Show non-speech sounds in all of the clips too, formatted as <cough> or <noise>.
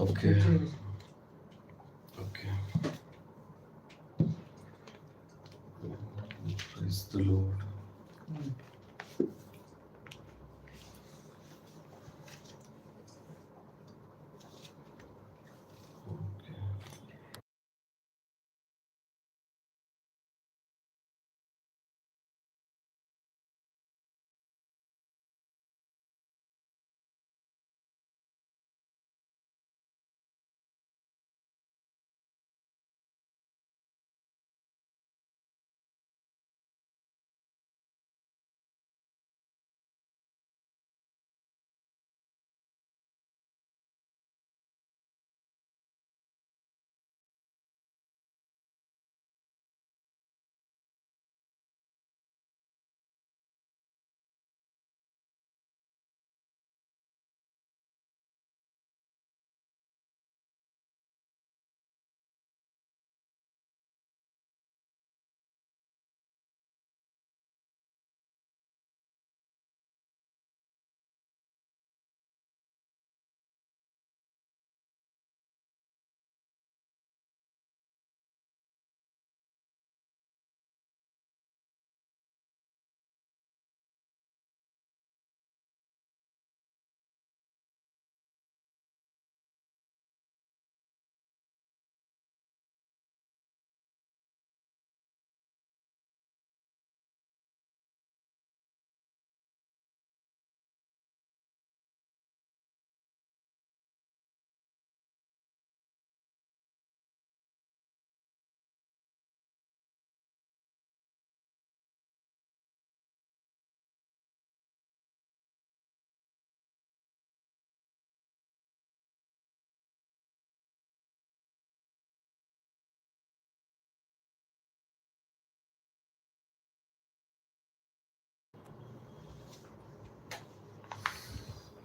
Okay.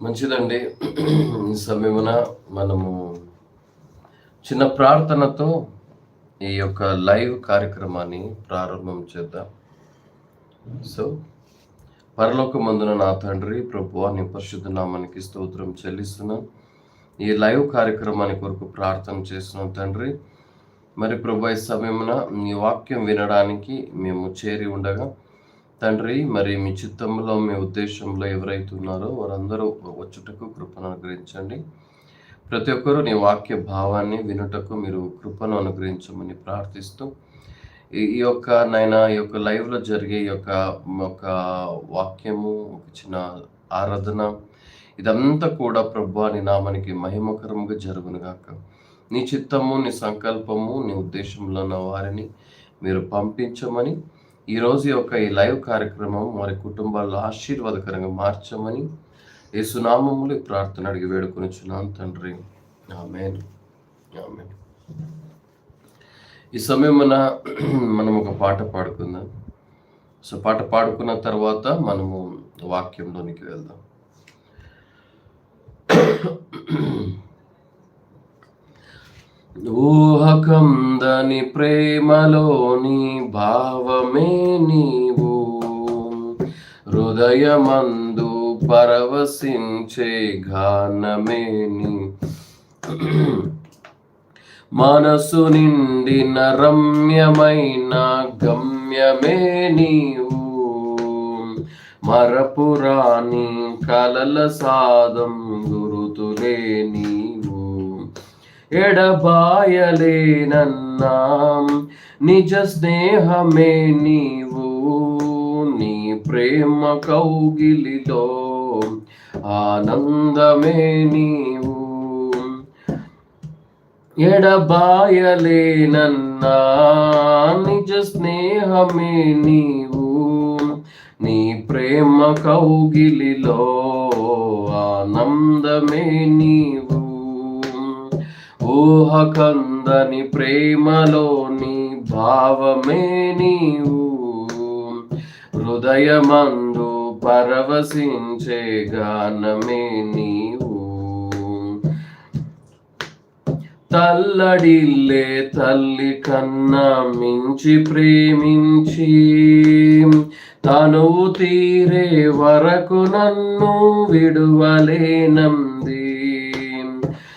మంచిదండి. ఈ సమయమున మనము చిన్న ప్రార్థనతో ఈ యొక్క లైవ్ కార్యక్రమాన్ని ప్రారంభం చేద్దాం. సో పరలోక మందున నా తండ్రి ప్రభు నీ పరిశుద్ధ నామానికి స్తోత్రం చెల్లిస్తున్నాను ఈ లైవ్ కార్యక్రమాన్ని కొరకు ప్రార్థన చేస్తున్నాం తండ్రి. మరి ప్రభు ఈ సమయమున నీ వాక్యం వినడానికి మేము చేరి ఉండగా తండ్రి మరి మీ చిత్తంలో మీ ఉద్దేశంలో ఎవరైతే ఉన్నారో వారందరూ వచ్చుటకు కృపను అనుగ్రహించండి. ప్రతి ఒక్కరూ నీ వాక్య భావాన్ని వినుటకు మీరు కృపను అనుగ్రహించమని ప్రార్థిస్తూ ఈ ఈ యొక్క నాయన ఈ యొక్క లైవ్లో జరిగే ఈ యొక్క ఒక వాక్యము ఒక చిన్న ఆరాధన ఇదంతా కూడా ప్రభు నీ నామానికి మహిమకరముగా జరుగునుగాక నీ చిత్తము నీ సంకల్పము నీ ఉద్దేశంలో ఉన్న వారిని మీరు పంపించమని ఈ రోజు యొక్క ఈ లైవ్ కార్యక్రమం వారి కుటుంబాల్లో ఆశీర్వాదకరంగా మార్చమని యేసునామములు ఈ ప్రార్థన అడిగి వేడుకొనిచున్నాను తండ్రి. ఆమెన్. ఆమెన్. ఈ సమయమున మనం ఒక పాట పాడుకుందాం. సో పాట పాడుకున్న తర్వాత మనము వాక్యంలోనికి వెళ్దాం. ఊహకందని ప్రేమలోని భావమే నీవు. హృదయమందు పరవశించే గానమే నీ. మనసు నిండిన రమ్యమైన గమ్యమే నీవు. మరపురాని కలల సాదం గురుతులే నీ. ఎడబాయలేనన్నా. నిజ స్నేహమే నీవు నీ ప్రేమ కౌగిలిలో ఆనందమే నీవు. ఎడబాయలేనన్నా. నిజ స్నేహమే నీవు నీ ప్రేమ కౌగిలిలో ఆనందమే నీవు. ఊహకందని ప్రేమలోని భావమే నీవు. హృదయమందు పరవశించే గానమే నీవు. తల్లడిల్లే తల్లి కన్నా మించి ప్రేమించి తనువు తీరే వరకు నన్ను విడువలేనం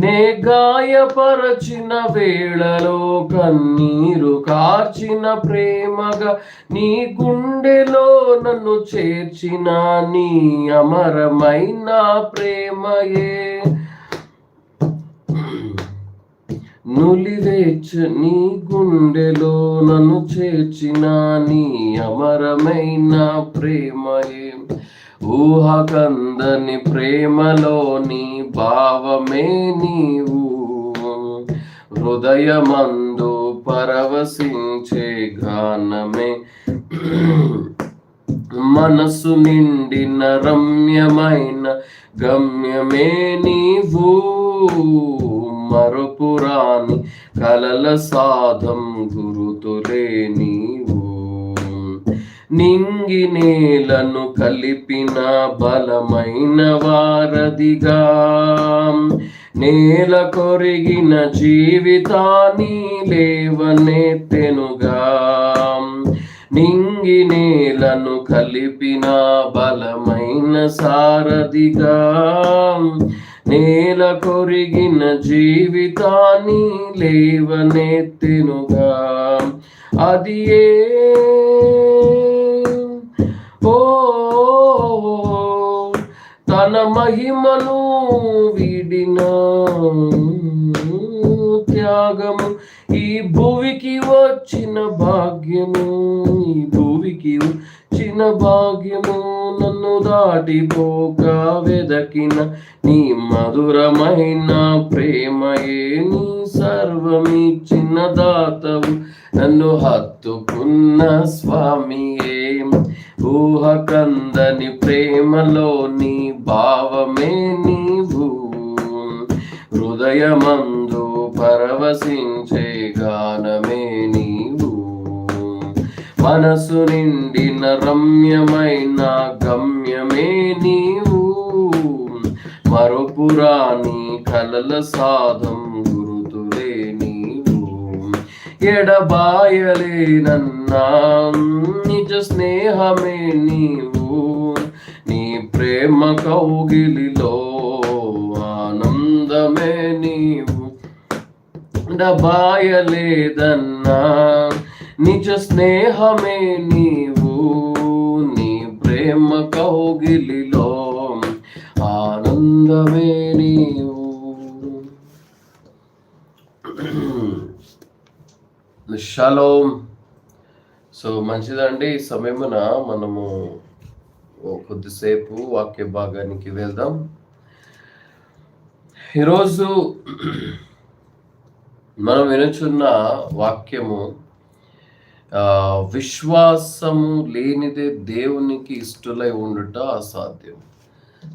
నే గాయపరచిన వేళలో కన్నీరు కార్చిన ప్రేమగా నీ గుండెలో నన్ను చేర్చిన నీ అమరమైన ప్రేమయే. నులివేచ నీ గుండెలో నన్ను చేర్చిన నీ అమరమైన ప్రేమయే. ఊహకందని ప్రేమలోని భావమే నీవు. హృదయమందు పరవశించే గానమే. మనసు నిండిన రమ్యమైన గమ్యమే నీవు. మరుపురాని కలల సాధం గురుతులే నీవు. నింగి నేలను కలిపిన బలమైన వారధిగా. నేల కొరిగిన జీవితాన్ని లేవనెత్తెనుగా నింగి నేలను కలిపిన బలమైన సారథిగా నేల కొరిగిన జీవితాన్ని లేవనెత్తెనుగా అది ఏ ఓ తన మహిమను వీడిన త్యాగము ఈ భూమికి వచ్చిన భాగ్యము ఈ భూమికి వచ్చిన భాగ్యము నన్ను దాటిపోక వెదకిన నీ మధురమైన ప్రేమయే నీ సర్వమిచ్చిన దాతవు. నన్ను హత్తుకున్న స్వామియే ఊహ కందని ప్రేమలో నీ భావమే నీవు. హృదయమందు పరవశించే గానమే నీవు. మనసు నిండిన రమ్యమైన గమ్యమే నీవు. మరుపురాని కలల సాధం ఎడబాయలేనన్నా. నిజ స్నేహమే నీవు నీ ప్రేమ కౌగిలిలో ఆనందమే నీవు. డబాయలేదన్నా నిజ స్నేహమే నీవు నీ ప్రేమ కౌగిలిలో ఆనందమే షలోం సో మంచిదండి. ఈ సమయమున మనము కొద్దిసేపు వాక్య భాగానికి వెళ్దాం. ఈరోజు మనం వినుచున్న వాక్యము విశ్వాసము లేనిదే దేవునికి ఇష్టలై ఉండుట అసాధ్యం.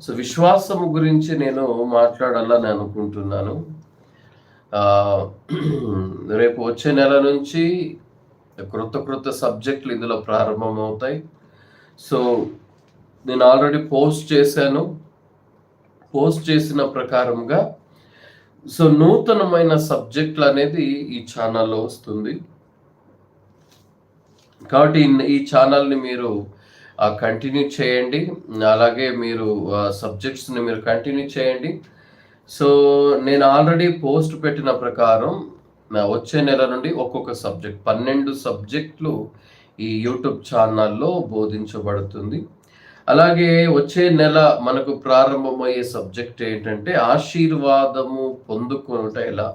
సో విశ్వాసము గురించి నేను మాట్లాడాలని అనుకుంటున్నాను. <clears throat> రేపు వచ్చే నెల నుంచి క్రొత్త క్రొత్త సబ్జెక్టులు ఇందులో ప్రారంభమవుతాయి. సో నేను ఆల్రెడీ పోస్ట్ చేశాను. పోస్ట్ చేసిన ప్రకారంగా సో నూతనమైన సబ్జెక్టులు అనేది ఈ ఛానల్లో వస్తుంది. కాబట్టి ఈ ఛానల్ని మీరు కంటిన్యూ చేయండి. అలాగే మీరు సబ్జెక్ట్స్ని మీరు కంటిన్యూ చేయండి. సో నేను ఆల్రెడీ పోస్ట్ పెట్టిన ప్రకారం నా వచ్చే నెల నుండి ఒక్కొక్క సబ్జెక్ట్ పన్నెండు సబ్జెక్టులు ఈ యూట్యూబ్ ఛానల్లో బోధించబడుతుంది. అలాగే వచ్చే నెల మనకు ప్రారంభమయ్యే సబ్జెక్ట్ ఏంటంటే ఆశీర్వాదము పొందుకునుట ఎలా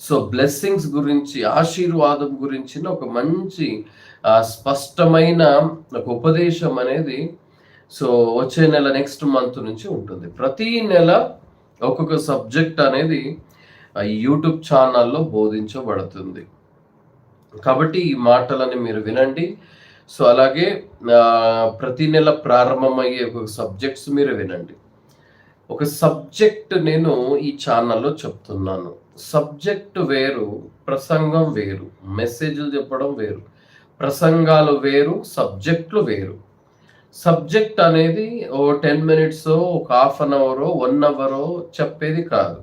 సో బ్లెస్సింగ్స్ గురించి ఆశీర్వాదం గురించిన ఒక మంచి స్పష్టమైన ఒక ఉపదేశం అనేది సో వచ్చే నెల నెక్స్ట్ మంత్ నుంచి ఉంటుంది. ప్రతి నెల ఒక్కొక్క సబ్జెక్ట్ అనేది యూట్యూబ్ ఛానల్లో బోధించబడుతుంది. కాబట్టి ఈ మాటలని మీరు వినండి. సో అలాగే ప్రతి నెల ప్రారంభమయ్యే ఒక సబ్జెక్ట్స్ మీరు వినండి. ఒక సబ్జెక్ట్ నేను ఈ ఛానల్లో చెప్తున్నాను. సబ్జెక్ట్ వేరు ప్రసంగం వేరు మెసేజ్లు చెప్పడం వేరు ప్రసంగాలు వేరు సబ్జెక్టులు వేరు. సబ్జెక్ట్ అనేది ఓ టెన్ మినిట్స్ ఒక half an hour one hour చెప్పేది కాదు.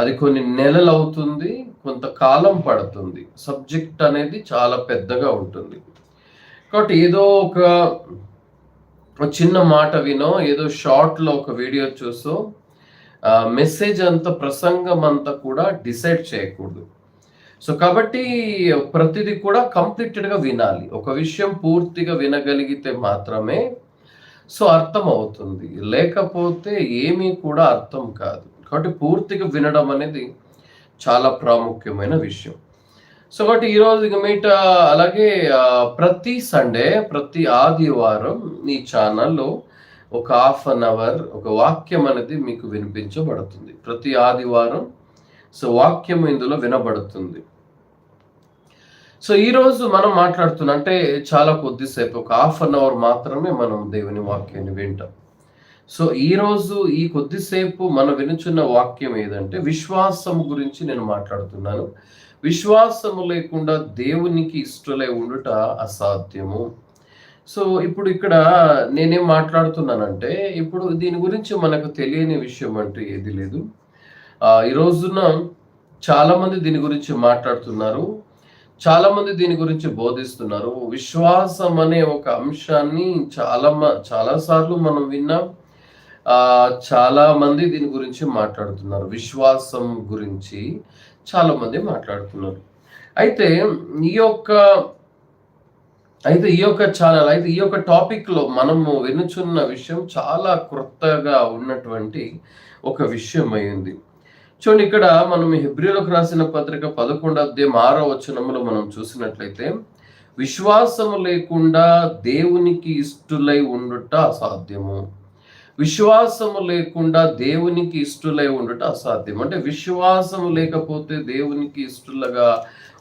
అది కొన్ని నెలలు అవుతుంది కొంతకాలం పడుతుంది. సబ్జెక్ట్ అనేది చాలా పెద్దగా ఉంటుంది. కాబట్టి ఏదో ఒక చిన్న మాట వినో ఏదో షార్ట్లో ఒక వీడియో చూసో మెసేజ్ అంత ప్రసంగం అంతా కూడా డిసైడ్ చేయకూడదు. సో కాబట్టి ప్రతిదీ కూడా కంప్లీటెడ్గా వినాలి. ఒక విషయం పూర్తిగా వినగలిగితే మాత్రమే సో అర్థం అవుతుంది. లేకపోతే ఏమీ కూడా అర్థం కాదు. కాబట్టి పూర్తిగా వినడం అనేది చాలా ప్రాముఖ్యమైన విషయం. సో కాబట్టి ఈరోజు ఇక మీట అలాగే ప్రతి సండే ప్రతి ఆదివారం ఈ ఛానల్లో ఒక హాఫ్ అన్ అవర్ ఒక వాక్యం అనేది మీకు వినిపించబడుతుంది. ప్రతి ఆదివారం సో వాక్యం ఇందులో వినబడుతుంది. సో ఈరోజు మనం మాట్లాడుతున్న అంటే చాలా కొద్దిసేపు ఒక హాఫ్ అన్ అవర్ మాత్రమే మనం దేవుని వాక్యాన్ని వింటాం. సో ఈరోజు ఈ కొద్దిసేపు మనం వినుచున్న వాక్యం ఏదంటే విశ్వాసము గురించి నేను మాట్లాడుతున్నాను. విశ్వాసము లేకుండా దేవునికి ఇష్టలై ఉండుట అసాధ్యము. సో ఇప్పుడు ఇక్కడ నేనేం మాట్లాడుతున్నానంటే ఇప్పుడు దీని గురించి మనకు తెలియని విషయం అంటూ ఏది లేదు. ఈ రోజున చాలా మంది దీని గురించి మాట్లాడుతున్నారు. చాలా మంది దీని గురించి బోధిస్తున్నారు. విశ్వాసం అనే ఒక అంశాన్ని చాలా చాలా సార్లు మనం విన్నాం. చాలా మంది దీని గురించి మాట్లాడుతున్నారు. విశ్వాసం గురించి చాలా మంది మాట్లాడుతున్నారు. అయితే ఈ యొక్క అయితే ఈ యొక్క ఛానల్ అయితే ఈ యొక్క టాపిక్లో మనము వినుచున్న విషయం చాలా క్రొత్తగా ఉన్నటువంటి ఒక విషయం అయింది చూడండి ఇక్కడ మనం హిబ్రిలకు రాసిన పత్రిక పదకొండు అధ్యాయం ఆరో వచనంలో మనం చూసినట్లయితే విశ్వాసము లేకుండా దేవునికి ఇష్టులై ఉండుట అసాధ్యము. విశ్వాసము లేకుండా దేవునికి ఇష్టలై ఉండుట అసాధ్యం అంటే విశ్వాసము లేకపోతే దేవునికి ఇష్టలుగా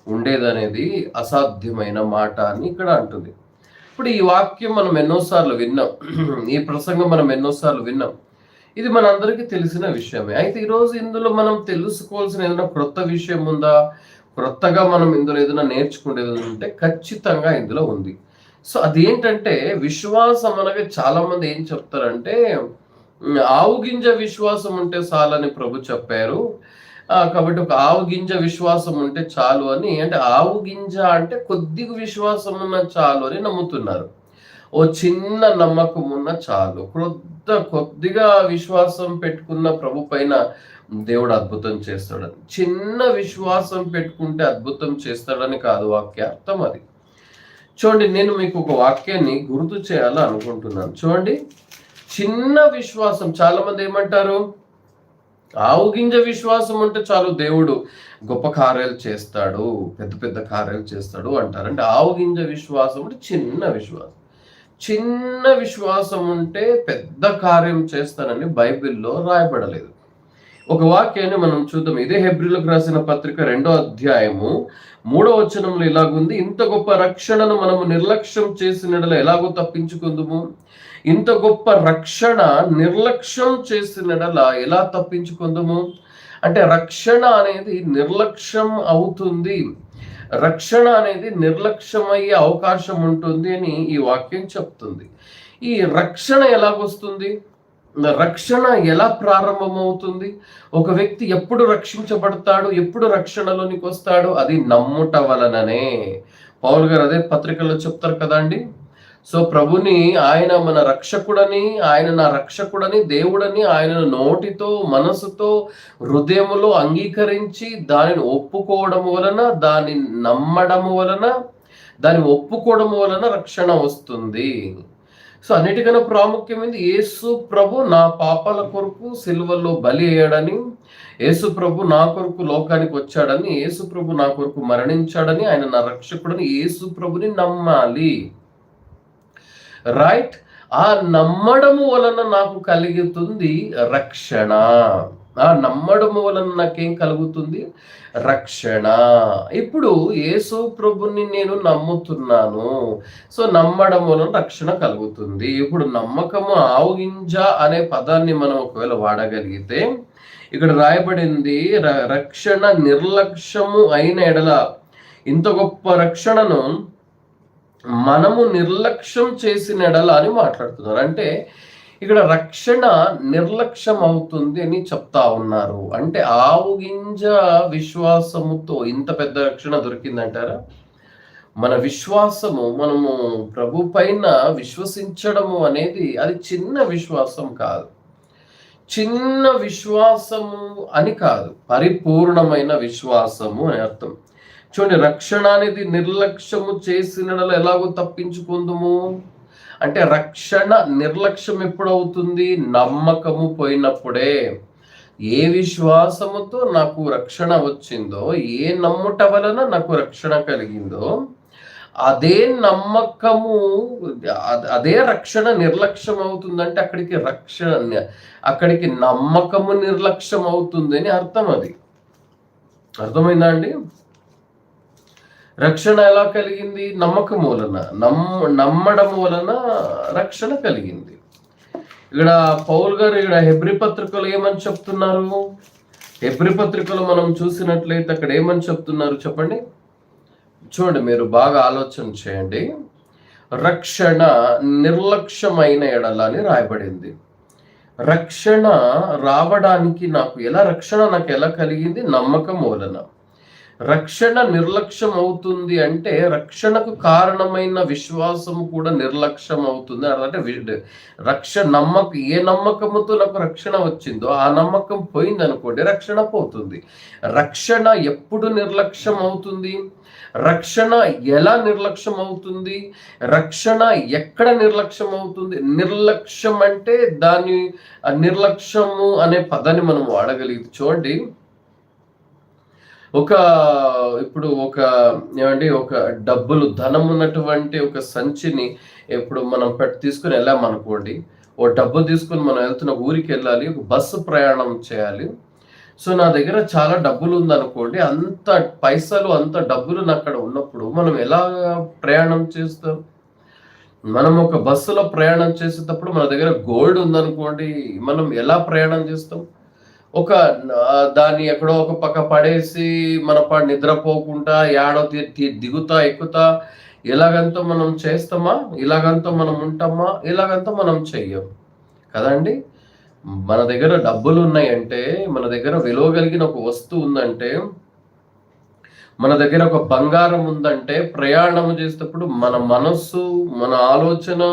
ఉండేదనేది అసాధ్యమైన మాట అని ఇక్కడ అంటుంది. ఇప్పుడు ఈ వాక్యం మనం ఎన్నోసార్లు విన్నాం. ఈ ప్రసంగం మనం ఎన్నోసార్లు విన్నాం. ఇది మనందరికీ తెలిసిన విషయమే. అయితే ఈరోజు ఇందులో మనం తెలుసుకోవాల్సిన ఏదైనా క్రొత్త విషయం ఉందా? క్రొత్తగా మనం ఇందులో ఏదైనా నేర్చుకునేది ఉంటే ఖచ్చితంగా ఇందులో ఉంది. సో అదేంటంటే విశ్వాసం అనగా చాలా మంది ఏం చెప్తారంటే ఆవు గింజ విశ్వాసం ఉంటే చాలని ప్రభు చెప్పారు. కాబట్టి ఒక ఆవు గింజ విశ్వాసం ఉంటే చాలు అని. అంటే ఆవు గింజ అంటే కొద్దిగా విశ్వాసం ఉన్న చాలు అని నమ్ముతున్నారు. ఓ చిన్న నమ్మకం ఉన్న చాలు. క్రొద్ద కొద్దిగా విశ్వాసం పెట్టుకున్న ప్రభు పైన దేవుడు అద్భుతం చేస్తాడని చిన్న విశ్వాసం పెట్టుకుంటే అద్భుతం చేస్తాడని కాదు వాక్య అర్థం అది. చూడండి నేను మీకు ఒక వాక్యాన్ని గుర్తు చేయాలనుకుంటున్నాను చూడండి చిన్న విశ్వాసం. చాలా మంది ఏమంటారు? ఆవు గింజ విశ్వాసం ఉంటే చాలు దేవుడు గొప్ప కార్యాలు చేస్తాడు పెద్ద పెద్ద కార్యాలు చేస్తాడు అంటారు. అంటే ఆవు గింజ విశ్వాసం అంటే చిన్న విశ్వాసం. చిన్న విశ్వాసం ఉంటే పెద్ద కార్యం చేస్తానని బైబిల్లో రాయబడలేదు. ఒక వాక్యాన్ని మనం చూద్దాం. ఇదే హెబ్రిలకు రాసిన పత్రిక రెండో అధ్యాయము మూడో వచనంలో ఇలాగుంది. ఇంత గొప్ప రక్షణను మనము నిర్లక్ష్యం చేసినడలో ఎలాగో తప్పించుకుందుము? ఇంత గొప్ప రక్షణ నిర్లక్ష్యం చేసినడల ఎలా తప్పించుకుందాము? అంటే రక్షణ అనేది నిర్లక్ష్యం అవుతుంది. రక్షణ అనేది నిర్లక్ష్యమయ్యే అవకాశం ఉంటుంది అని ఈ వాక్యం చెప్తుంది. ఈ రక్షణ ఎలాగొస్తుంది? రక్షణ ఎలా ప్రారంభమవుతుంది? ఒక వ్యక్తి ఎప్పుడు రక్షించబడతాడు? ఎప్పుడు రక్షణలోనికి వస్తాడు? అది నమ్ముట వలననే. పౌల్ గారు అదే పత్రికలో చెప్తారు కదా అండి? సో ప్రభుని ఆయన మన రక్షకుడని ఆయన నా రక్షకుడని దేవుడని ఆయన నోటితో మనసుతో హృదయములో అంగీకరించి దానిని ఒప్పుకోవడం వలన దాన్ని నమ్మడం వలన దాన్ని ఒప్పుకోవడం వలన రక్షణ వస్తుంది. సో అన్నిటికన్నా ప్రాముఖ్యమైనది యేసు ప్రభు నా పాపాల కొరకు సిల్వల్లో బలి అయ్యాడని యేసు ప్రభు నా కొరకు లోకానికి వచ్చాడని యేసు ప్రభు నా కొరకు మరణించాడని ఆయన నా రక్షకుడని యేసు ప్రభుని నమ్మాలి. రైట్ ఆ నమ్మడము వలన నాకు కలుగుతుంది రక్షణ. ఆ నమ్మడము వలన నాకేం కలుగుతుంది? రక్షణ. ఇప్పుడు యేసు ప్రభుని నేను నమ్ముతున్నాను. సో నమ్మడం వలన రక్షణ కలుగుతుంది. ఇప్పుడు నమ్మకము ఆవుగింజ అనే పదాన్ని మనం ఒకవేళ వాడగలిగితే ఇక్కడ రాయబడింది రక్షణ నిర్లక్ష్యము అయిన ఎడల ఇంత గొప్ప రక్షణను మనము నిర్లక్ష్యం చేసిన ఎడల అని మాట్లాడుతున్నారు. అంటే ఇక్కడ రక్షణ నిర్లక్ష్యం అవుతుంది అని చెప్తా ఉన్నారు. అంటే ఆవు గింజ విశ్వాసముతో ఇంత పెద్ద రక్షణ దొరికిందంటారా? మన విశ్వాసము మనము ప్రభు పైన విశ్వసించడము అనేది అది చిన్న విశ్వాసం కాదు. చిన్న విశ్వాసము అని కాదు. పరిపూర్ణమైన విశ్వాసము అని అర్థం. చూడండి రక్షణ అనేది నిర్లక్ష్యము చేసిన ఎలాగో తప్పించుకుందుము? అంటే రక్షణ నిర్లక్ష్యం ఎప్పుడవుతుంది? నమ్మకము పోయినప్పుడే. ఏ విశ్వాసముతో నాకు రక్షణ వచ్చిందో ఏ నమ్ముట వలన నాకు రక్షణ కలిగిందో అదే నమ్మకము అదే రక్షణ నిర్లక్ష్యం అవుతుందంటే అక్కడికి రక్షణ అక్కడికి నమ్మకము నిర్లక్ష్యం అవుతుంది అని అర్థం అది. అర్థమైందా అండి? రక్షణ ఎలా కలిగింది? నమ్మకం వలన నమ్మ నమ్మడం వలన రక్షణ కలిగింది. ఇక్కడ పౌల్ గారు ఇక్కడ హెబ్రి పత్రికలు ఏమని చెప్తున్నారు? హెబ్రి పత్రికలు మనం చూసినట్లయితే అక్కడ ఏమని చెప్తున్నారు చెప్పండి? చూడండి మీరు బాగా ఆలోచన చేయండి. రక్షణ నిర్లక్ష్యమైన ఎడల అని రాయబడింది. రక్షణ రావడానికి నాకు ఎలా రక్షణ నాకు ఎలా కలిగింది? నమ్మకం వలన. రక్షణ నిర్లక్ష్యం అవుతుంది అంటే రక్షణకు కారణమైన విశ్వాసం కూడా నిర్లక్ష్యం అవుతుంది అంటే రక్ష నమ్మక ఏ నమ్మకముతో నాకు రక్షణ వచ్చిందో ఆ నమ్మకం పోయింది అనుకోండి రక్షణ పోతుంది. రక్షణ ఎప్పుడు నిర్లక్ష్యం అవుతుంది రక్షణ ఎలా నిర్లక్ష్యం అవుతుంది రక్షణ ఎక్కడ నిర్లక్ష్యం అవుతుంది నిర్లక్ష్యం అంటే దాని నిర్లక్ష్యము అనే పదాన్ని మనం వాడగలిగితే చూడండి. ఒక ఇప్పుడు ఒక ఏమండి ఒక డబ్బులు ధనం ఉన్నటువంటి ఒక సంచిని ఇప్పుడు మనం పెట్టి తీసుకుని వెళ్ళామనుకోండి ఓ డబ్బు తీసుకుని మనం వెళ్తున్న ఊరికి వెళ్ళాలి ఒక బస్సు ప్రయాణం చేయాలి. సో నా దగ్గర చాలా డబ్బులు ఉందనుకోండి అంత పైసలు అంత డబ్బులు అక్కడ ఉన్నప్పుడు మనం ఎలా ప్రయాణం చేస్తాం? మనం ఒక బస్సులో ప్రయాణం చేసేటప్పుడు మన దగ్గర గోల్డ్ ఉందనుకోండి మనం ఎలా ప్రయాణం చేస్తాం? ఒక దాన్ని ఎక్కడో ఒక పక్క పడేసి మన పాడు నిద్రపోకుండా ఏడో దిగుతా ఎక్కుతా ఇలాగంతా మనం చేస్తామా? ఇలాగంతా మనం ఉంటామా? ఇలాగంతా మనం చెయ్యం. కదండి మన దగ్గర డబ్బులు ఉన్నాయంటే మన దగ్గర విలువ కలిగిన ఒక వస్తువు ఉందంటే మన దగ్గర ఒక బంగారం ఉందంటే ప్రయాణం చేసేటప్పుడు మన మనస్సు మన ఆలోచన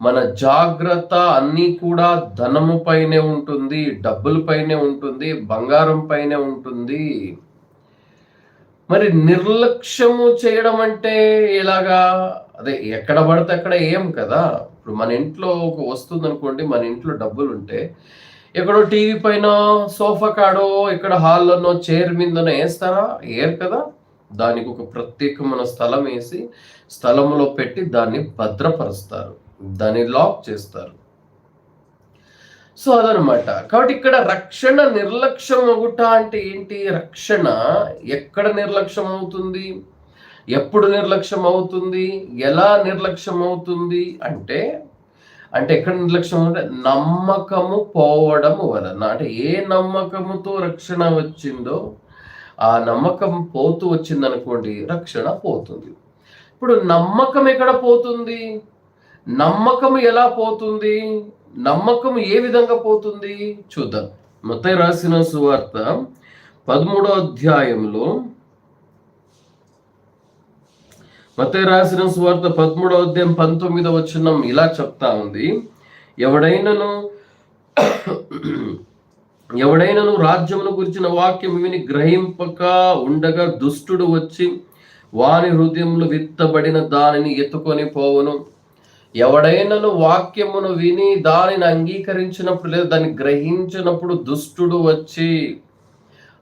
మన జాగ్రత్త అన్నీ కూడా ధనము పైనే ఉంటుంది డబ్బుల పైనే ఉంటుంది బంగారం పైనే ఉంటుంది. మరి నిర్లక్ష్యము చేయడం అంటే ఎలాగా? అదే ఎక్కడ పడితే అక్కడ ఏం కదా? ఇప్పుడు మన ఇంట్లో ఒక వస్తుంది అనుకోండి మన ఇంట్లో డబ్బులు ఉంటే ఎక్కడో టీవీ పైన సోఫా కాడో ఇక్కడ హాల్లోనో చైర్ మీదనో వేస్తారా ఏర్ కదా? దానికి ఒక ప్రత్యేకమైన స్థలం వేసి స్థలంలో పెట్టి దాన్ని భద్రపరుస్తారు. దాన్ని లాక్ చేస్తారు. సో అదనమాట కాబట్టి ఇక్కడ రక్షణ నిర్లక్ష్యం ఒకట అంటే ఏంటి? రక్షణ ఎక్కడ నిర్లక్ష్యం అవుతుంది? ఎప్పుడు నిర్లక్ష్యం అవుతుంది? ఎలా నిర్లక్ష్యం అవుతుంది? అంటే అంటే ఎక్కడ నిర్లక్ష్యం అంటే నమ్మకము పోవడం వలన. అంటే ఏ నమ్మకముతో రక్షణ వచ్చిందో ఆ నమ్మకం పోతూ వచ్చిందనుకోండి రక్షణ పోతుంది. ఇప్పుడు నమ్మకం ఎక్కడ పోతుంది? నమ్మకం ఎలా పోతుంది? నమ్మకం ఏ విధంగా పోతుంది? చూద్దాం. మొత్తం రాసిన సువార్త పదమూడో అధ్యాయంలో మత రాసిన సువార్త పదమూడో అధ్యాయం పంతొమ్మిదో వచ్చిన ఇలా చెప్తా ఉంది. ఎవడైనను ఎవడైనను రాజ్యమును గురించిన వాక్యం విని గ్రహింపక ఉండగా దుష్టుడు వచ్చి వాని హృదయంలో విత్తబడిన దానిని ఎత్తుకొని పోవను. ఎవడైనాను వాక్యమును విని దానిని అంగీకరించినప్పుడు లేదా దాన్ని గ్రహించినప్పుడు దుష్టుడు వచ్చి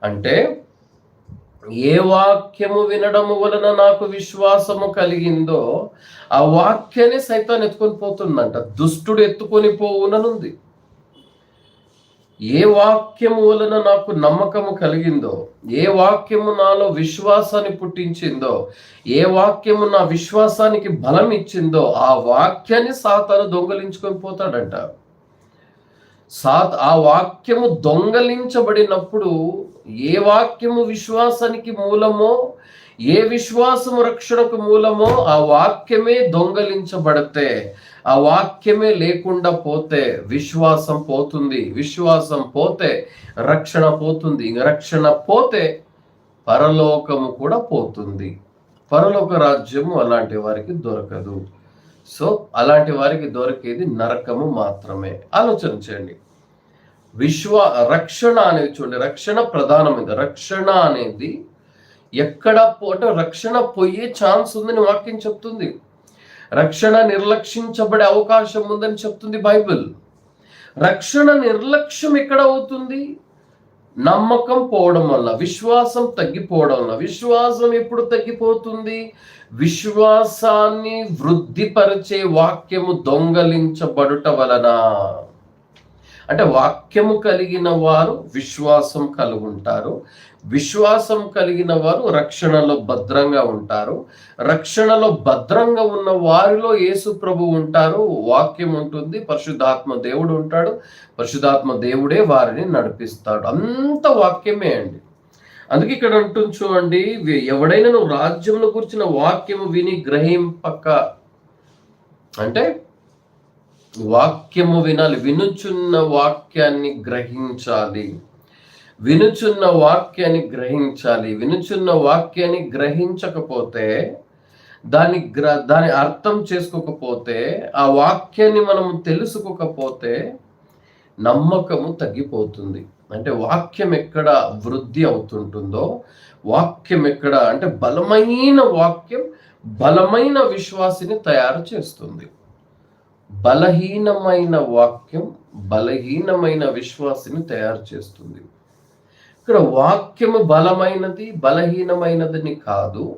అంటే ఏ వాక్యము వినడము వలన నాకు విశ్వాసము కలిగిందో ఆ వాక్యాన్ని సైతాన్ని ఎత్తుకొని పోతుందంట. దుష్టుడు ఎత్తుకొని పోవుననుంది. ఏ వాక్యము వలన నాకు నమ్మకము కలిగిందో ఏ వాక్యము నాలో విశ్వాసాన్ని పుట్టించిందో ఏ వాక్యము నా విశ్వాసానికి బలం ఇచ్చిందో ఆ వాక్యాన్ని సాతాను దొంగలించుకొని పోతాడంట. సాత్ ఆ వాక్యము దొంగలించబడినప్పుడు ఏ వాక్యము విశ్వాసానికి మూలమో ఏ విశ్వాసము రక్షణకు మూలమో ఆ వాక్యమే దొంగలించబడితే ఆ వాక్యమే లేకుండా పోతే విశ్వాసం పోతుంది విశ్వాసం పోతే రక్షణ పోతుంది. ఇంక రక్షణ పోతే పరలోకము కూడా పోతుంది. పరలోక రాజ్యము అలాంటి వారికి దొరకదు. సో అలాంటి వారికి దొరికేది నరకము మాత్రమే. ఆలోచన చేయండి. విశ్వ రక్షణ అనేది చూడండి రక్షణ ప్రధానమైనది. రక్షణ అనేది ఎక్కడ పోట రక్షణ పోయే ఛాన్స్ ఉందని వాక్యం చెప్తుంది. రక్షణ నిర్లక్షించబడే అవకాశం ఉందని చెప్తుంది బైబిల్. రక్షణ నిర్లక్ష్యం ఎక్కడ అవుతుంది? నమ్మకం పోవడం వల్ల విశ్వాసం తగ్గిపోవడం వల్ల. విశ్వాసం ఎప్పుడు తగ్గిపోతుంది? విశ్వాసాన్ని వృద్ధిపరిచే వాక్యము దొంగలించబడుట వలన. అంటే వాక్యము కలిగిన వారు విశ్వాసం కలుగుంటారు. విశ్వాసం కలిగిన వారు రక్షణలో భద్రంగా ఉంటారు. రక్షణలో భద్రంగా ఉన్న వారిలో యేసు ప్రభు ఉంటారు. వాక్యం ఉంటుంది. పరిశుద్ధాత్మ దేవుడు ఉంటాడు. పరిశుద్ధాత్మ దేవుడే వారిని నడిపిస్తాడు. అంత వాక్యమే అండి. అందుకే ఇక్కడ అంటుంది చూడండి ఎవడైనా నువ్వు రాజ్యంలో కూర్చిన వాక్యము విని గ్రహింపక అంటే వాక్యము వినాలి. వినుచున్న వాక్యాన్ని గ్రహించాలి. వినుచున్న వాక్యాన్ని గ్రహించాలి. వినుచున్న వాక్యాన్ని గ్రహించకపోతే దాని గ్ర దాని అర్థం చేసుకోకపోతే ఆ వాక్యాన్ని మనము తెలుసుకోకపోతే నమ్మకము తగ్గిపోతుంది. అంటే వాక్యం ఎక్కడ వృద్ధి అవుతుంటుందో వాక్యం ఎక్కడ అంటే బలమైన వాక్యం బలమైన విశ్వాసిని తయారు చేస్తుంది. బలహీనమైన వాక్యం బలహీనమైన విశ్వాసిని తయారు చేస్తుంది. ఇక్కడ వాక్యము బలమైనది బలహీనమైనదని కాదు.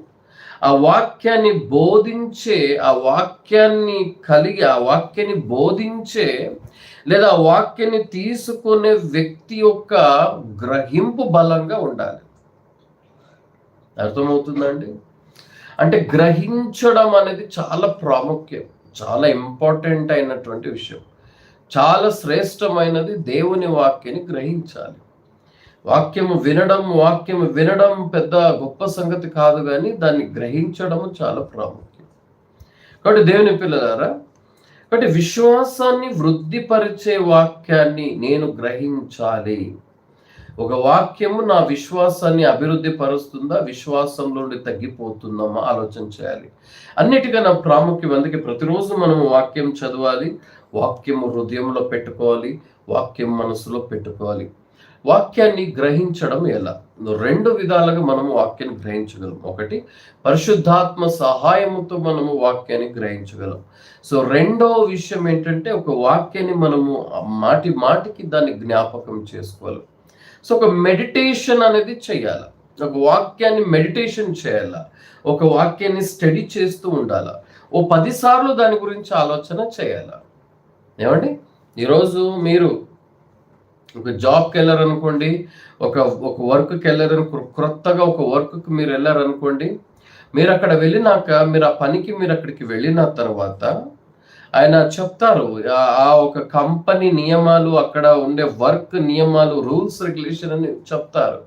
ఆ వాక్యాన్ని బోధించే ఆ వాక్యాన్ని కలిగి ఆ వాక్యాన్ని బోధించే లేదా ఆ వాక్యాన్ని తీసుకునే వ్యక్తి యొక్క గ్రహింపు బలంగా ఉండాలి. అర్థమవుతుందండి అంటే గ్రహించడం అనేది చాలా ప్రాముఖ్యం. చాలా ఇంపార్టెంట్ అయినటువంటి విషయం. చాలా శ్రేష్టమైనది దేవుని వాక్యాన్ని గ్రహించాలి. వాక్యము వినడం వాక్యము వినడం పెద్ద గొప్ప సంగతి కాదు కానీ దాన్ని గ్రహించడము చాలా ప్రాముఖ్యం. కాబట్టి దేవుని పిల్లలారా కాబట్టి విశ్వాసాన్ని వృద్ధిపరిచే వాక్యాన్ని నేను గ్రహించాలి. ఒక వాక్యము నా విశ్వాసాన్ని అభివృద్ధి పరుస్తుందా విశ్వాసంలో తగ్గిపోతుందామా ఆలోచన చేయాలి. అన్నిటికన్నా ప్రాముఖ్యం అందుకే ప్రతిరోజు మనము వాక్యం చదవాలి వాక్యము హృదయంలో పెట్టుకోవాలి వాక్యం మనసులో పెట్టుకోవాలి. వాక్యాన్ని గ్రహించడం ఎలా? రెండు విధాలుగా మనము వాక్యాన్ని గ్రహించగలం. ఒకటి పరిశుద్ధాత్మ సహాయముతో మనము వాక్యాన్ని గ్రహించగలం. సో రెండవ విషయం ఏంటంటే ఒక వాక్యాన్ని మనము మాటి మాటికి దాన్ని జ్ఞాపకం చేసుకోవాలి. సో ఒక మెడిటేషన్ అనేది చేయాలి. ఒక వాక్యాన్ని మెడిటేషన్ చేయాల. ఒక వాక్యాన్ని స్టడీ చేస్తూ ఉండాల. ఓ పదిసార్లు దాని గురించి ఆలోచన చేయాల. ఏమండి? ఈరోజు మీరు ఒక జాబ్కి వెళ్ళారనుకోండి ఒక ఒక వర్క్కి వెళ్ళారనుకో క్రొత్తగా ఒక వర్క్కి మీరు వెళ్ళారనుకోండి మీరు అక్కడ వెళ్ళినాక మీరు ఆ పనికి మీరు అక్కడికి వెళ్ళిన తర్వాత ఆయన చెప్తారు ఆ ఒక కంపెనీ నియమాలు అక్కడ ఉండే వర్క్ నియమాలు రూల్స్ రెగ్యులేషన్ అని చెప్తారు.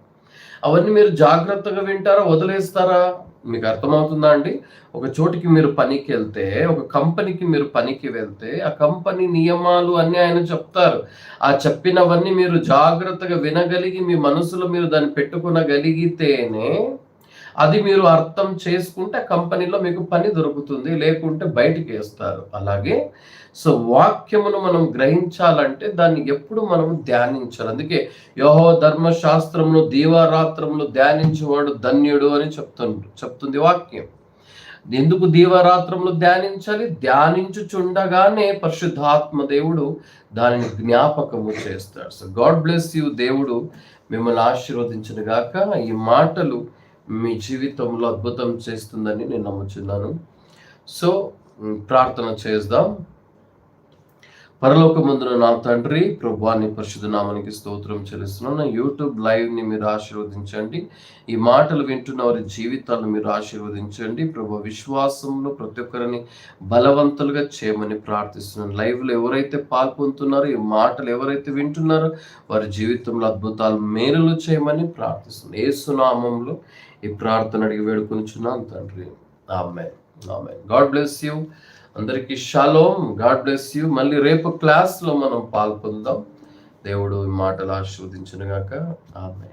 అవన్నీ మీరు జాగ్రత్తగా వింటారా వదిలేస్తారా? మీకు అర్థమవుతుందా అండి? ఒక చోటికి మీరు పనికి వెళ్తే ఒక కంపెనీకి మీరు పనికి వెళ్తే ఆ కంపెనీ నియమాలు అన్ని ఆయన చెప్తారు. ఆ చెప్పినవన్నీ మీరు జాగ్రత్తగా వినగలిగి మీ మనసులో మీరు దాన్ని పెట్టుకునగలిగితేనే అది మీరు అర్థం చేసుకుంటే కంపెనీలో మీకు పని దొరుకుతుంది లేకుంటే బయటికి వేస్తారు. అలాగే సో వాక్యమును మనం గ్రహించాలంటే దాన్ని ఎప్పుడు మనం ధ్యానించాలి. అందుకే యోహో ధర్మశాస్త్రమును దీవారాత్రమును ధ్యానించేవాడు ధన్యుడు అని చెప్తుంది చెప్తుంది వాక్యం. ఎందుకు దీవరాత్రములు ధ్యానించాలి? ధ్యానించుచుండగానే పరిశుద్ధాత్మ దేవుడు దానిని జ్ఞాపకము చేస్తాడు. సో గాడ్ బ్లెస్ యూ దేవుడు మిమ్మల్ని ఆశీర్వదించిన గాక ఈ మాటలు మీ జీవితంలో అద్భుతం చేస్తుందని నేను నమ్ముచున్నాను. సో ప్రార్థన చేద్దాం. పరలోకమందున నా తండ్రి ప్రభువాన్ని పరిశుద్ధ నామానికి స్తోత్రం చెల్లిస్తున్నాను. నా యూట్యూబ్ లైవ్ని మీరు ఆశీర్వదించండి. ఈ మాటలు వింటున్న వారి జీవితాలను మీరు ఆశీర్వదించండి. ప్రభు విశ్వాసంలో ప్రతి ఒక్కరిని బలవంతులుగా చేయమని ప్రార్థిస్తున్నాను. లైవ్లో ఎవరైతే పాల్పొందుతున్నారో ఈ మాటలు ఎవరైతే వింటున్నారో వారి జీవితంలో అద్భుతాలు మేలులు చేయమని ప్రార్థిస్తున్నాను. ఏసునామంలో ఈ ప్రార్థన అడిగి వేడుకొనిచున్నాం తండ్రి. ఆమె ఆమె గాడ్ బ్లెస్ యూ. అందరికీ షాలోమ్ గాడ్ బ్లెస్ యూ. మళ్ళీ రేపు క్లాస్లో మనం పాల్పొందాం. దేవుడు ఈ మాటలు ఆశీర్వదించును గాక ఆమె